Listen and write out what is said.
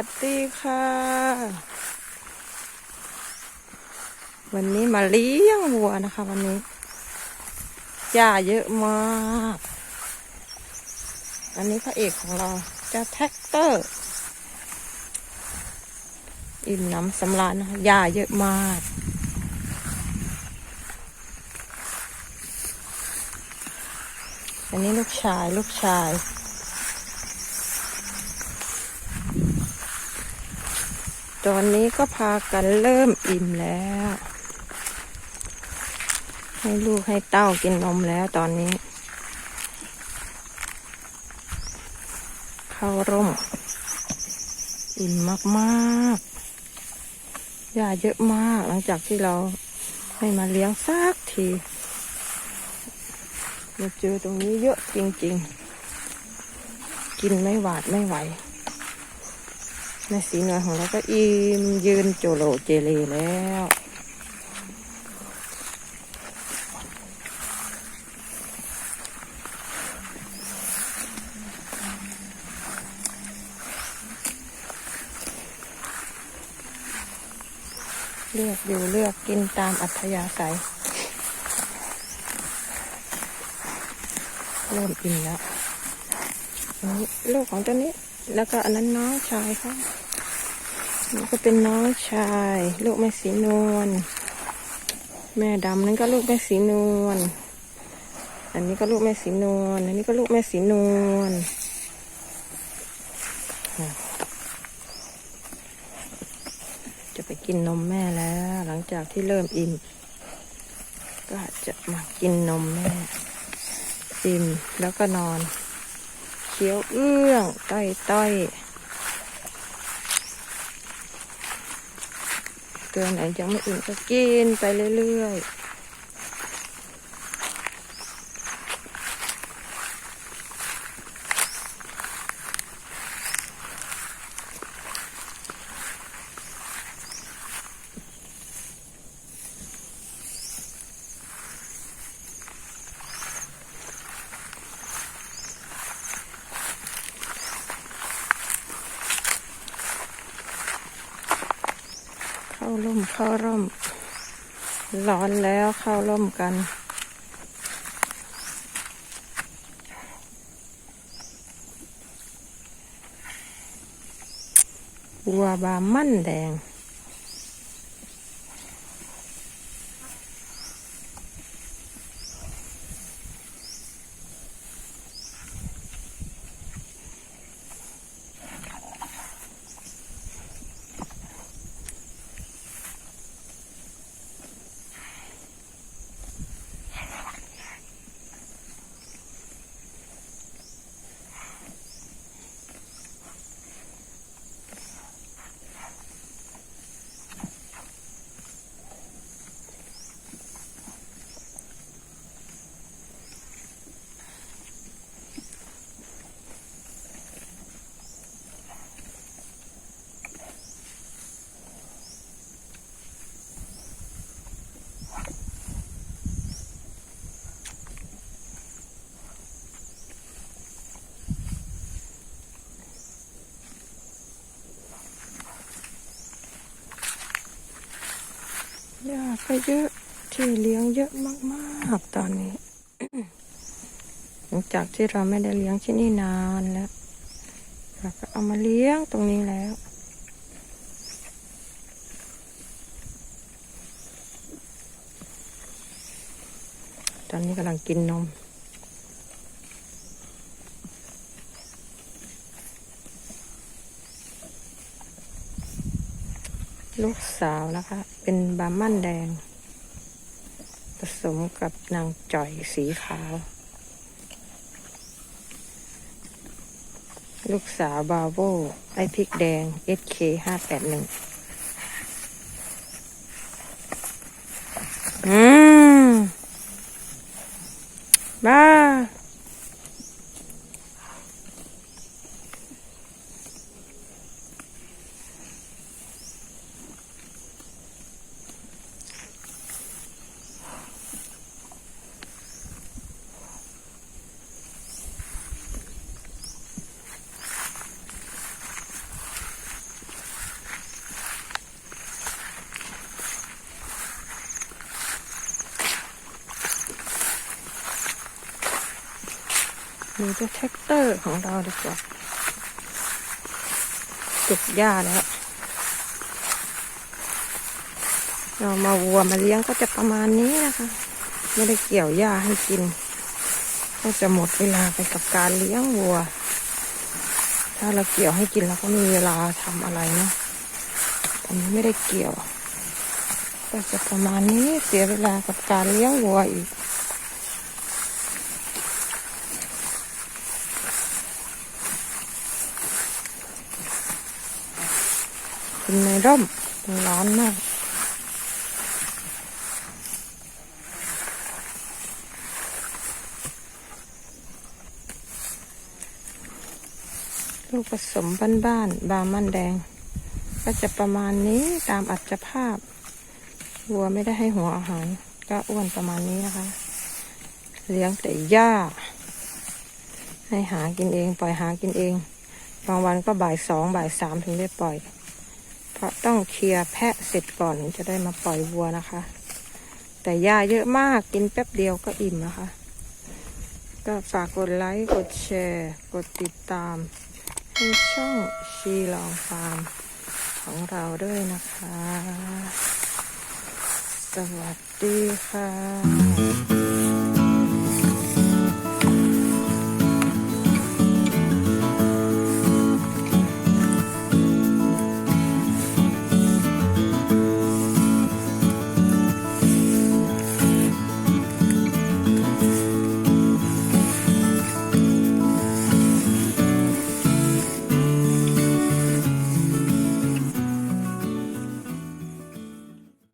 วัสดีค่ะ วันนี้มาเลี้ยงวัวนะคะ วันนี้หญ้าเยอะมาก อันนี้พระเอกของเราเจะแท็กเตอร์ อิ่มน้ำสำราญนะคะหญ้าเยอะมากอันนี้ลูกชายลูกชาย ตอนนี้ก็พากันเริ่มอิ่มแล้ว ให้ลูกให้เต้ากินนมแล้วตอนนี้ เข้าร่ม อิ่มมากๆหญ้าเยอะมากหลังจากที่เราให้มาเลี้ยงสักทีมาเจอตรงนี้เยอะจริง ๆ กินไม่หวาดไม่ไหว แม่สีหนวลของเราก็อิ่มยืนโจโลเจเลแล้วเลือกอยู่เลือกกินตามอัธยาศัยเริ่มอิ่มแล้วนนี้ลูกของตัวนี้ แล้วก็อันนั้นน้องชายเขานี่ก็เป็นน้องชาย ลูกแม่สีนวล แม่ดำนั่นก็ลูกแม่สีนวล อันนี้ก็ลูกแม่สีนวล อันนี้ก็ลูกแม่สีนวลจะไปกินนมแม่แล้ว หลังจากที่เริ่มอิ่มก็จะมากินนมแม่อิ่มแล้วก็นอน เคี้ยวเอื้อง ต้อยต้อยเกินไหนยังไม่อิ่มก็กินไปเรื่อยๆ ร่มเข้าร่ม ร้อนแล้วเข้าร่มกัน วัวบามั่นแดง ก็เยอะที่เลี้ยงเยอะมากๆตอนนี้ หลังจากที่เราไม่ได้เลี้ยงที่นี่นานแล้วเราก็เอามาเลี้ยงตรงนี้แล้วตอนนี้กำลังกินนม ลูกสาวนะคะ เป็นบามั่นแดง ผสมกับนางจ่อยสีขาว ลูกสาวบาโวไอพิกแดง SK 581 มีเจ้าแท็กเตอร์ของเราดีกว่าเก็บหญ้าแล้วเรามาวัวมาเลี้ยงก็จะประมาณนี้นะคะ ไม่ได้เกี่ยวหญ้าให้กิน ก็จะหมดเวลาไปกับการเลี้ยงวัว ถ้าเราเกี่ยวให้กินเราก็มีเวลาทำอะไรเนาะอันนี้ไม่ได้เกี่ยว ก็จะประมาณนี้เสียเวลากับการเลี้ยงวัวอีก เป็นในร่มมันร้อนมาก ลูกผสมบ้านๆบามันแดง ก็จะประมาณนี้ตามอัตภาพ วัวไม่ได้ให้หัวอาหาร ก็อ้วนประมาณนี้นะคะ เลี้ยงแต่หญ้า ให้หากินเอง ปล่อยหากินเองบางวันก็บ่ายสองบ่ายสามถึงได้ปล่อย เพราะต้องเคลียร์แพะเสร็จก่อนจะได้มาปล่อยวัวนะคะ แต่หญ้าเยอะมากกินแป๊บเดียวก็อิ่มนะคะ ก็ฝากกดไลค์ กดแชร์ กดติดตาม ให้ช่องชีลองฟาร์มของเราด้วยนะคะ สวัสดีค่ะ